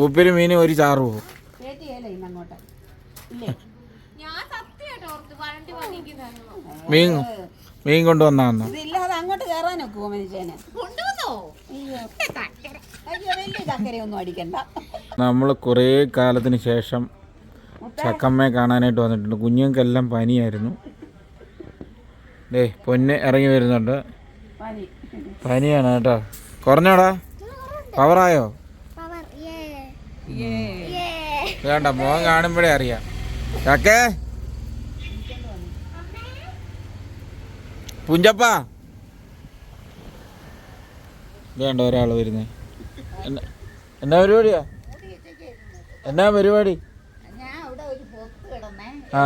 ഊപ്പിരി മീൻ ഒരു ചാറ് പോകും. കേട്ടിയല്ലേ ഇന്ന് അങ്ങോട്ട്? ഇല്ലേ? ഞാൻ സത്യമായിട്ട് ഓർത്ത് വണ്ടി വന്നിരിക്കുന്നതാണോ? മീൻ മീൻ കൊണ്ടുവന്നാന്ന്? അങ്ങോട്ട് കയറാൻ ഒക്കുമോ മനുഷ്യന്? നമ്മൾ കുറേ കാലത്തിന് ശേഷം ചക്കമ്മയെ കാണാനായിട്ട് വന്നിട്ടുണ്ട്. കുഞ്ഞുങ്ങൾക്കെല്ലാം പനിയായിരുന്നു. ഡേ പൊന്നെ ഇറങ്ങി വരുന്നുണ്ട്. പനി. പനിയാണ് കേട്ടോ. കുറഞ്ഞോടാ. പവറായോ? വേണ്ട മോൻ കാണുമ്പോഴേ അറിയാം. ചക്കേ പുഞ്ചപ്പ? വേണ്ട ഒരാൾ വരുന്നേ. എന്നാ പരിപാടിയാ? എന്നാ പരിപാടി? ഞാൻ അവിടെ ഒരു പൊത്ത് കിടന്നേ. ആ.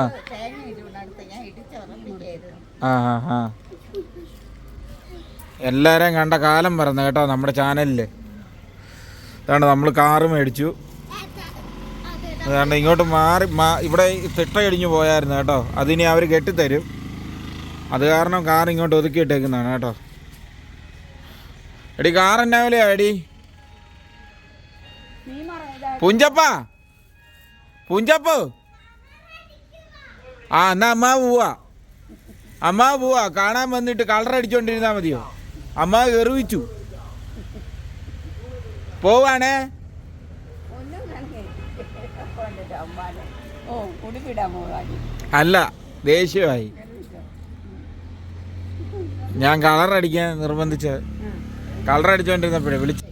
എല്ലാവരെയും കണ്ട കാലം പറഞ്ഞു കേട്ടോ നമ്മുടെ ചാനലിൽ അതാണ് നമ്മൾ കാറ് മേടിച്ചു. അതുകൊണ്ട് ഇങ്ങോട്ട് മാറി മാ ഇവിടെ ഈ തിട്ട ഇടിഞ്ഞു പോയായിരുന്നു കേട്ടോ. അതിനി അവർ കെട്ടിത്തരും. അത് കാരണം കാർ ഇങ്ങോട്ട് ഒതുക്കിയിട്ടേക്കുന്നതാണ് കേട്ടോ. എടി കാർ എന്നാ വിലയാ എടി? പുഞ്ചപ്പ? പുഞ്ചപ്പാ? ആ എന്നാ അമ്മ പോവാ. അമ്മ പോവാ. കാണാൻ വന്നിട്ട് കളർ മതിയോ? അമ്മ എറിവിച്ചു പോവാണേ? അല്ല ദേഷ്യമായി. ഞാൻ കളർ അടിക്കാൻ നിർബന്ധിച്ച് കളർ അടിച്ചോണ്ടിരുന്നപ്പോഴേ വിളിച്ചു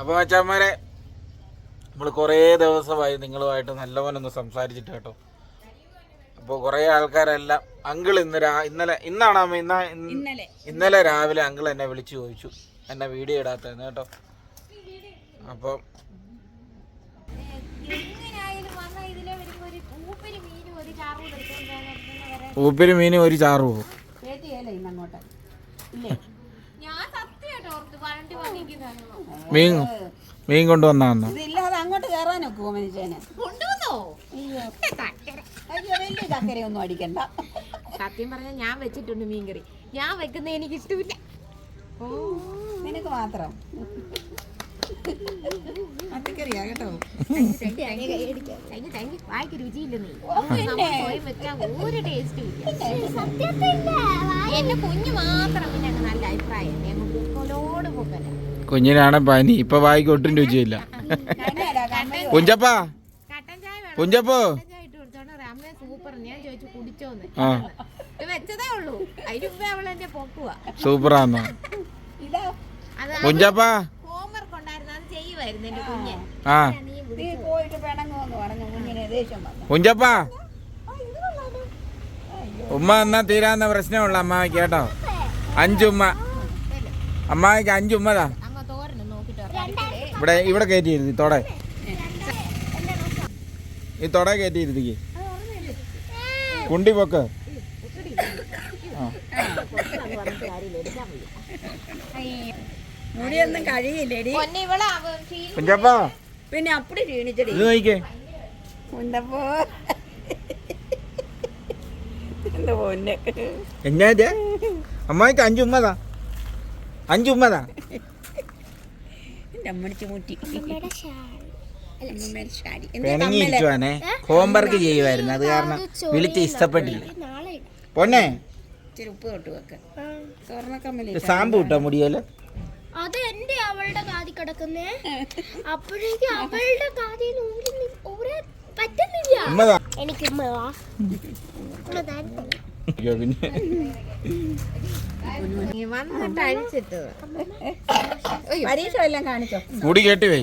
അപ്പോൾ അച്ഛന്മാരെ നമ്മൾ കുറേ ദിവസമായി നിങ്ങളുമായിട്ട് നല്ലവനൊന്ന് സംസാരിച്ചിട്ട് കേട്ടോ. അപ്പോൾ കുറേ ആൾക്കാരെല്ലാം അങ്കിൾ ഇന്ന് രാ ഇന്നലെ ഇന്നാണ് അമ്മ ഇന്ന ഇന്നലെ. ഇന്നലെ രാവിലെ അങ്കിൾ എന്നെ വിളിച്ചു ചോദിച്ചു. എന്നെ വീഡിയോ ഇടാത്തതെന്ന് കേട്ടോ. അപ്പം എങ്ങനെയായാലും വന്ന ഇതിലെ ഒരു ഊപ്പരി മീനും ഒരു ചാറും എടുത്തോണ്ട് ഊപ്പിരി മീൻ ഒരു ചാറ് പോകും കേട്ടിയല്ലേ ഇന്ന് അങ്ങോട്ട്? ഇല്ലേ? ഞാൻ സത്യമായിട്ട് ഓർത്ത് വണ്ടി വന്നിരിക്കുന്നതാണോ. മീൻ മീൻ കൊണ്ടുവന്നാന്ന്. ഇതില്ലാതെ അങ്ങോട്ട് മനുഷ്യന്? കൊണ്ടുവന്നോ? അയ്യോ അയ്യോ വലിയ ചക്കരയൊന്നും അടിക്കണ്ട. സത്യം പറഞ്ഞാൽ ഞാൻ വെച്ചിട്ടുണ്ട് മീൻകറി. ഞാൻ വെക്കുന്നത് എനിക്ക് ഇഷ്ടമില്ല. ഓ. നിനക്ക് മാത്രം. കേട്ടോ. വായിക്ക് ഒരു ടേസ്റ്റും ഇല്ല. എന്റെ കുഞ്ഞു മാത്രം പിന്നെ നല്ല അഭിപ്രായം. ഞങ്ങൾ പൂക്കലോട് പൂക്കല കുഞ്ഞിനാണ് പനി ഇപ്പൊ വായിക്ക് ഒട്ടും രുചിയില്ല. കുഞ്ചപ്പോ. പുഞ്ചപ്പാ ചായ വേണം? പുഞ്ചപ്പോ അമ്മ സൂപ്പർ ഞാൻ ചോദിച്ചു കുടിച്ചോന്ന്? ആ. വെച്ചതേ ഉള്ളൂ. അതിന് മുമ്പേ അവൾ എന്നെ പൊക്കുവാ. സൂപ്പറാന്നോ. ഇതാ. അത് പുഞ്ചപ്പാ ഹോംവർക്ക് ഉണ്ടായിരുന്നു. അത് ചെയ്യുമായിരുന്നു എന്റെ കുഞ്ഞ്. ആ. നീ നീ പോയിട്ട് പിണങ്ങുമെന്ന് പറഞ്ഞു. കുഞ്ഞിനെ ദേഷ്യം വന്നു. പുഞ്ചപ്പാ ഉമ്മ എന്നാ തീരാന്ന പ്രശ്നമുള്ള അമ്മാവിക്ക് കേട്ടോ. അഞ്ചുമ്മ അമ്മാവിക്ക് അഞ്ചുമ്മതാ തോരന് നോക്കിട്ട്. ഇവിടെ ഇവിടെ കയറ്റിയിരുത്തി തൊട. ഈ തൊട കയറ്റിയിരുത്തിക്ക്. കുണ്ടി പൊക്ക്. മുടിയൊന്നും കഴിയില്ലേടി. പൊന്നെ കുഞ്ചപ്പാ. അപ്പടി ക്ഷീണിച്ചടി. ഇത് പൊന്നെ. എന്നാ അമ്മായിക്ക് അഞ്ചുമ്മതാ അഞ്ചുമ്മതാ എന്റെ അമ്മടിച്ച് മുട്ടി അമ്മമ്മേടെ ഷാടി. എന്ത് പിണങ്ങി കമ്മൽ? ഇരിക്കുവാണേ. ഹോംവർക്ക് ചെയ്യുമായിരുന്നു അത് കാരണം വിളിച്ച് ഇഷ്ടപ്പെട്ടില്ല. പൊന്നെ? ഉപ്പ് തൊട്ട് വെക്ക. സാമ്പു കിട്ടോ മുടിയല്ലോ അത് എന്റെ അവളുടെ കാതി കിടക്കുന്നേ. അപ്പോഴേക്കും അവളുടെ കാതി പറ്റുന്നില്ല. എനിക്ക് പരീക്ഷ എല്ലാം കാണിച്ചോ മുടി കേട്ടി അവൾ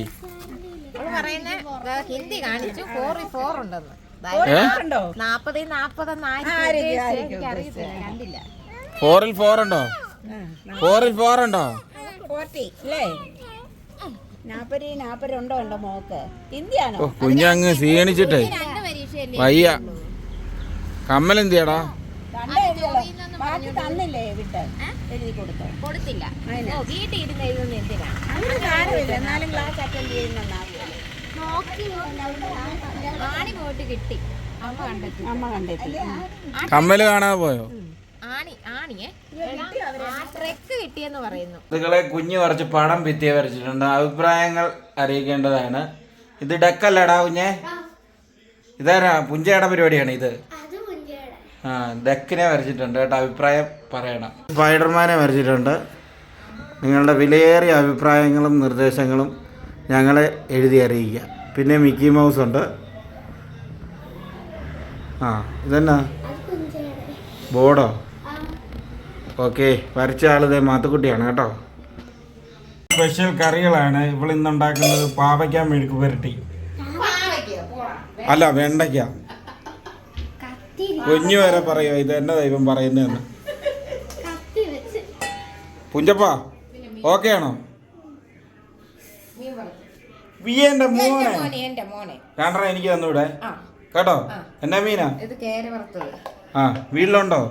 പറയുന്ന ദാ ഹിന്ദി കാണിച്ചു. ഫോർ ഫോർ ഉണ്ടെന്ന്. ഏ ഉണ്ടോ? നാപ്പത് നാപ്പതെന്ന് ആയിരിക്കും, ആയിരിക്കും എനിക്ക് കണ്ടില്ല. ഫോറിൽ ഫോർ ഉണ്ടോ? ഫോറിൽ ഫോർ ഉണ്ടോ? കുഞ്ഞങ്ങ് സീണിച്ചിട്ടേ വയ്യ. കമ്മലെന്തിയാടാ എന്തിയാടാ? കൊടുത്തില്ല. ഓ വീട്ടിൽ ഇരുന്ന് എഴുതുന്ന എന്തിനാ? അങ്ങനെ കാര്യമില്ല എന്നാലും ക്ലാസ് അറ്റൻഡ് ചെയ്യുന്നതാവുമല്ലോ ആണി പോയിട്ട് കിട്ടി. അമ്മ കണ്ടെത്തി. അമ്മ കണ്ടെത്തി. കമ്മൽ കാണാതെ പോയോ? നിങ്ങളെ കുഞ്ഞു ട്രെക്ക് കിട്ടിയെന്ന് പറയുന്നു. ഇതുങ്ങളെ കുഞ്ഞ് കുറച്ച് പണം ഭിത്തിയ വരച്ചിട്ടുണ്ട്. അഭിപ്രായങ്ങൾ അറിയിക്കേണ്ടതാണ്. ഇത് ഡെക്കല്ലടാ കുഞ്ഞെ. ഇതാരാ? പുഞ്ചയുടെ പരിപാടിയാണ് ഇത്. ആ ഡക്കിനെ വരച്ചിട്ടുണ്ട് കേട്ടോ. അഭിപ്രായം പറയണം. സ്പൈഡർമാനെ വരച്ചിട്ടുണ്ട്. നിങ്ങളുടെ വിലയേറിയ അഭിപ്രായങ്ങളും നിർദ്ദേശങ്ങളും ഞങ്ങളെ എഴുതി അറിയിക്കുക. പിന്നെ മിക്കി മൗസ് ഉണ്ട്. ആ ഇതെന്നാ? ബോർഡോ? ഓക്കെ വരച്ച ആളിത് മാത്തുക്കുട്ടിയാണ് കേട്ടോ. സ്പെഷ്യൽ കറികളാണ് ഇവളിന്നുണ്ടാക്കുന്നത് പാവയ്ക്ക മെഴുക്ക് പുരട്ടി. അല്ല വെണ്ടയ്ക്ക. കുഞ്ഞു വരെ പറയോ ഇത് എന്നെ ദൈവം പറയുന്നതെന്ന്. പുഞ്ചപ്പ ഓക്കെ ആണോ? വിയന്റെ മോനെ. മോനെ എന്റെ മോനെ. കണ്ടറ എനിക്ക് തന്നൂടെ? ആ. കേട്ടോ? എന്നാ മീനാ? ഇത് കേര വറുത്തത്. ആ വീട്ടിലുണ്ടോ.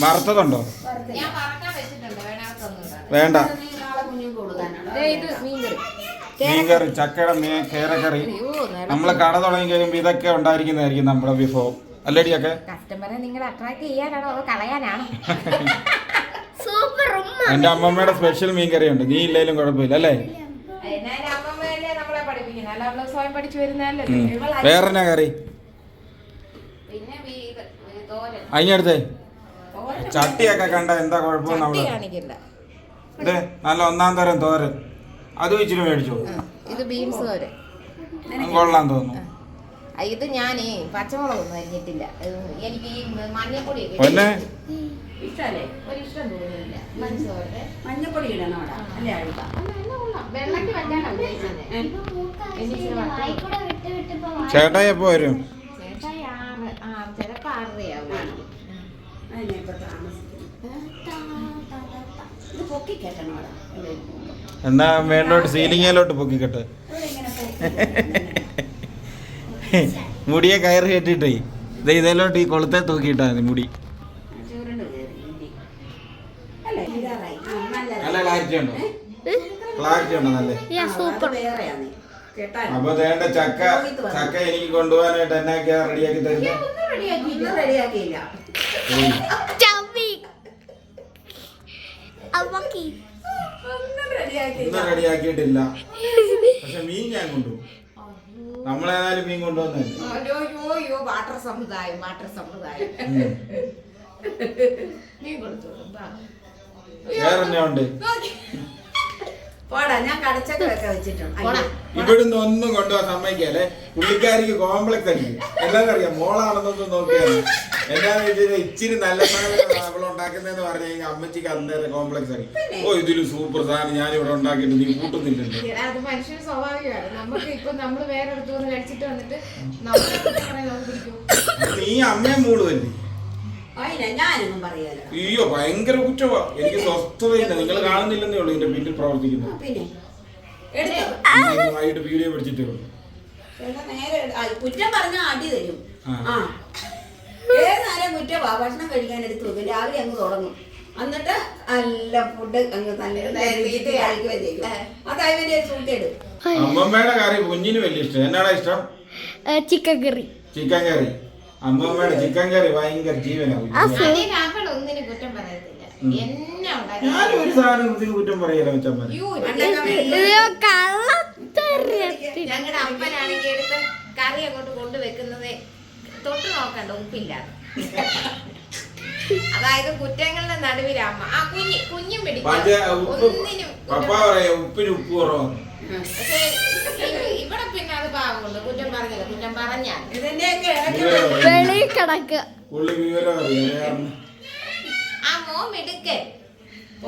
വറുത്തതുണ്ടോ? വേണ്ട. മീൻകറി. ചക്കയുടെ മീൻ കേരക്കറി നമ്മൾ കട തുടങ്ങി കഴിയുമ്പോൾ ഇതൊക്കെ ഉണ്ടായിരിക്കുന്നതായിരിക്കും നമ്മുടെ വിഭവം. അല്ലടിയൊക്കെ കസ്റ്റമറെ നിങ്ങൾ അട്രാക്ട് ചെയ്യാനാണോ? അതോ കളയാനാണോ? എന്റെ അമ്മമ്മയുടെ സ്പെഷ്യൽ മീൻ ഉണ്ട് നീ ഇല്ലേലും കുഴപ്പമില്ല അല്ലേ? വേറെ കറി? അതിനടുത്തേ ചട്ടിയൊക്കെ കണ്ട എന്താ കുഴപ്പം നല്ല ഒന്നാം തരം തോരൻ. അത് ഇച്ചിരി മേടിച്ചു? ഇത് ബീൻസ് തോരൻ. കൊള്ളാൻ തോന്നുന്നു. ഇത് ഞാനേ പച്ചമുളകൊന്നും അരിഞ്ഞിട്ടില്ല. എനിക്ക് ഈ മഞ്ഞപ്പൊടി ഇഷ്ടല്ലേ ഒരു ഇഷ്ടം തോന്നുന്നില്ല. മനസ്സോടെ മഞ്ഞപ്പൊടി ഇടണോടാ അല്ലേ അഴുക ഉദ്ദേശിച്ചത്. ചേട്ടായി എപ്പോ വരും? ചേട്ടാ ആറ് ആ ചിലപ്പോ ആറരയാവും പൊക്കി കെട്ടണോടാ എന്നാ മേളിലോട്ട് സീലിങ്ങിലോട്ട് പൊക്കിക്കട്ടെ. മുടിയെ കയറി കെട്ടിട്ടേ ഇതേ ഇതിലോട്ട് ഈ കൊളുത്തെ തൂക്കിയിട്ടാ മുടി. ക്ലാരിറ്റി ഉണ്ടോ? ക്ലാരിറ്റി ഉണ്ടോ നല്ല? യാ, സൂപ്പർ അത് വേറെയാ നീ കേട്ടാ അപ്പൊ വേണ്ട ചക്ക ചക്ക എനിക്ക് കൊണ്ടുപോകാനായിട്ട് എന്നെ റെഡിയാക്കി തരുന്നത് ഒന്നും റെഡിയാക്കിയില്ല. റെഡിയാക്കിയിട്ടില്ല. പക്ഷെ മീൻ ഞാൻ കൊണ്ടുപോകും. നമ്മളേതായാലും മീൻ കൊണ്ടുവന്നല്ലേ യോ വാട്ടർ സമുദായം വാട്ടർ സമുദായം. മീൻ നീ കൊടുത്തു ബാ. വേറെ എന്നാ ഉണ്ട്? പോടാ ഞാൻ കടച്ചക്ക ഒക്കെ വെച്ചിട്ടുണ്ട്. പോടാ. ഇവിടുന്ന് ഒന്നും കൊണ്ടുപോകാൻ സമ്മതിക്കല്ലേ? പുള്ളിക്കാരിക്ക് കോംപ്ലക്സ് അടിക്കും എന്താണെന്നറിയാം മോളാണെന്നൊന്നും നോക്കിയാൽ എന്താന്ന് വെച്ചാൽ ഇച്ചിരി നല്ല സാധനം അവൾ ഉണ്ടാക്കുന്നതെന്ന് പറഞ്ഞു കഴിഞ്ഞാൽ അമ്മച്ചിക്ക് അന്നേരം കോംപ്ലക്സ് അടിക്കും ഓ ഇതിൽ സൂപ്പർ സാധനം ഞാൻ ഇവിടെ ഉണ്ടാക്കിയിട്ട് നീ കൂട്ടുന്നില്ലല്ലോ. അത് മനുഷ്യ സ്വാഭാവികമാണ്. നമുക്ക് ഇപ്പൊ നമ്മൾ വേറെ അടുത്ത് വന്ന് കഴിച്ചിട്ട് വന്നിട്ട് നീ അമ്മയും മൂടുവല്ലേ അയ്യോ ഭയങ്കര കുറ്റവാ. എനിക്ക് സ്വസ്ഥതയില്ല. നിങ്ങൾ കാണുന്നില്ലെന്നേ ഉള്ളൂ എന്റെ വീട്ടിൽ പ്രവർത്തിക്കുന്നത്. വൈകിട്ട് വീഡിയോ പിടിച്ചിട്ടേ ഉള്ളൂ കുറ്റം പറഞ്ഞാൽ അടി തരും. ആ. ഏത് നേരം കുറ്റവാ? ഭക്ഷണം കഴിക്കാൻ എടുത്തു വെക്കും. രാവിലെ അങ്ങ് തുടങ്ങും. എന്നിട്ട് നല്ല ഫുഡ് അങ്ങ് തന്നെ കഴിക്കുകയും ചെയ്യും അത് അതിന്റെ ഒരു സൂക്കേട്. അമ്മമ്മയുടെ കറി കുഞ്ഞിന് വലിയ ഇഷ്ടം. എന്നാടാ ഇഷ്ടം? Chicken curry. Chicken curry. അമ്മമ്മയുടെ ചിക്കൻ കറി ഭയങ്കര ജീവനാണ് ഒന്നിനും കുറ്റം പറയത്തില്ല. എന്നെ ഞാൻ ഒരു സാധനത്തിന് കുറ്റം പറയല കള്ളത്തരത്തി ഞങ്ങളുടെ അപ്പനാണെങ്കിൽ എടുത്ത്? കറി അങ്ങോട്ട് കൊണ്ടുവെക്കുന്നത് തൊട്ട് നോക്കണ്ട ഉപ്പില്ലാതെ അതായത് കുറ്റങ്ങളുടെ നടുവിരാമ്മ. ആ കുഞ്ഞ് കുഞ്ഞും പിടിക്കും. ഉപ്പിന് ഉപ്പ് കുറവാണ് പക്ഷേ അത് പാവമുണ്ട് കുറ്റം പറഞ്ഞില്ല. കുറ്റം പറഞ്ഞാൽ. ഇതിന്റെയൊക്കെ ഇടയ്ക്ക് വെളി കിടക്കുക പുള്ളി വിവരം അറിയാം കാരണം ആ മോൻ മിടുക്കൻ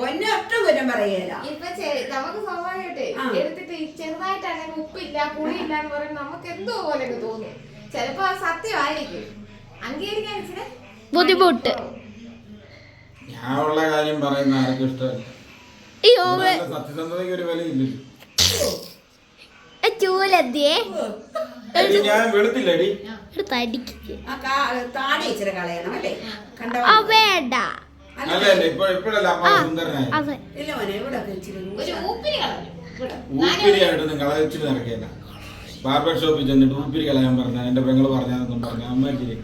ഒന്നെ ഒട്ടും കുറ്റം പറയല. ഇപ്പൊ ചെ- നമുക്ക് സ്വാഭാവികമായിട്ട് ആ. എടുത്തിട്ട് ഈ ചെറുതായിട്ടാണെങ്കിൽ ഉപ്പില്ല പുളിയില്ല എന്ന് പറയുമ്പോൾ നമുക്ക് എന്തോ പോലെ തോന്നും. ചിലപ്പോ അത് സത്യമായിരിക്കും. അംഗീകരിക്കാൻ ഇച്ചിരി ബുദ്ധിമുട്ട്. ഞാൻ ഉള്ള കാര്യം പറയുന്ന ആർക്കും ഇഷ്ടമല്ല. ഇവിടെ സത്യസന്ധതയ്ക്ക് ഒരു വിലയില്ലല്ലോ. ചൂലതിയെ ഞാൻ വെളുത്തില്ലടി. എടുത്ത് അടിക്കുക ആ താടി ഇച്ചിരി കളയണം അല്ലേ? കണ്ട? ആ വേണ്ട. അല്ല അല്ല. ഊപ്പിരിയായിട്ടൊന്നും നടക്കില്ല ബാർബർ ഷോപ്പിൽ ചെന്നിട്ട് ഊപ്പിരി കളയാൻ പറഞ്ഞ എന്റെ പെങ്ങൾ പറഞ്ഞാന്നും പറഞ്ഞ അമ്മ ഇച്ചിരി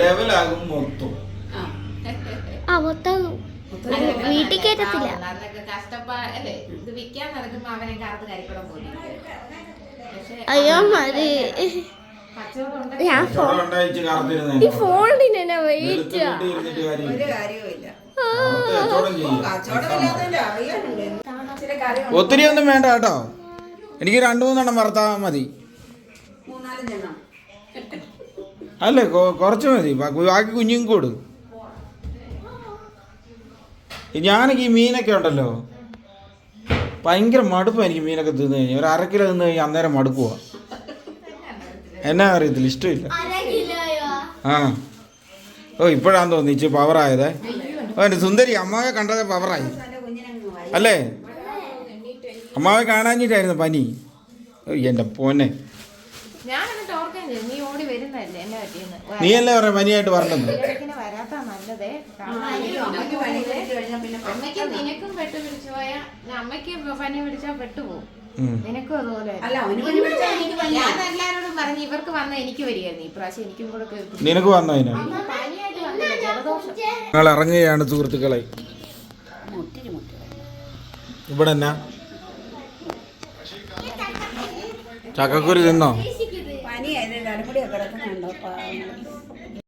ലെവലാകും മൊത്തം. വീട്ടിൽ കയറ്റത്തില്ല. അതൊക്കെ കഷ്ടപ്പാടല്ലേ ഇത് വിൽക്കാൻ നടക്കുമ്പോ അവനെ കാർത്ത് കരിക്കണം പോലെ പക്ഷെ അയ്യോ മതി. ഞാൻ ഫോൺ ഈ ഫോണിന് എന്നെ വെയിറ്റ്. ഒത്തിരി ഒന്നും വേണ്ട കേട്ടോ. എനിക്ക് രണ്ടു മൂന്നെണ്ണം വറുത്താൽ മതി. അല്ലേ കുറച്ച് മതി. ബാക്കി കുഞ്ഞുങ്ങൾക്ക് കൊടു. ഞാനൊക്കെ ഈ മീനൊക്കെ ഉണ്ടല്ലോ. ഭയങ്കര മടുപ്പാണ് എനിക്ക് മീനൊക്കെ തിന്നു കഴിഞ്ഞാൽ ഒരു അര കിലോ തിന്നു കഴിഞ്ഞാൽ അന്നേരം മടുക്കുക എന്നാ അറിയത്തില്ല ഇഷ്ടമില്ല. ആ. ഓ ഇപ്പോഴാന്ന് തോന്നിച്ച് പവറായതേ ഓ എന്റെ സുന്ദരി അമ്മാവെ കണ്ടത് പവറായി അല്ലേ? അമ്മാവെ കാണാഞ്ഞിട്ടായിരുന്നു പനി. എന്റെ പോന്നെ. നീ അല്ലേ പറയാ പനിയായിട്ട് വരണ്ടെന്ന് അമ്മയ്ക്ക് നിനക്കും പെട്ട് പിടിച്ചു പോയാ അമ്മയ്ക്ക് പനി പിടിച്ചാൽ പെട്ടുപോകും. നിനക്കും അതുപോലെ ഞാൻ എല്ലാരോടും പറഞ്ഞു ഇവർക്ക് വന്ന എനിക്ക് വരികയായിരുന്നു ഇപ്രാവശ്യം എനിക്കും കൂടെ ഒക്കെ നിനക്ക് ഞങ്ങൾ ഇറങ്ങുകയാണ് സുഹൃത്തുക്കളെ. ഇവിടെ എന്നാ? ചക്കക്കുരു തിന്നോ? ചേച്ചി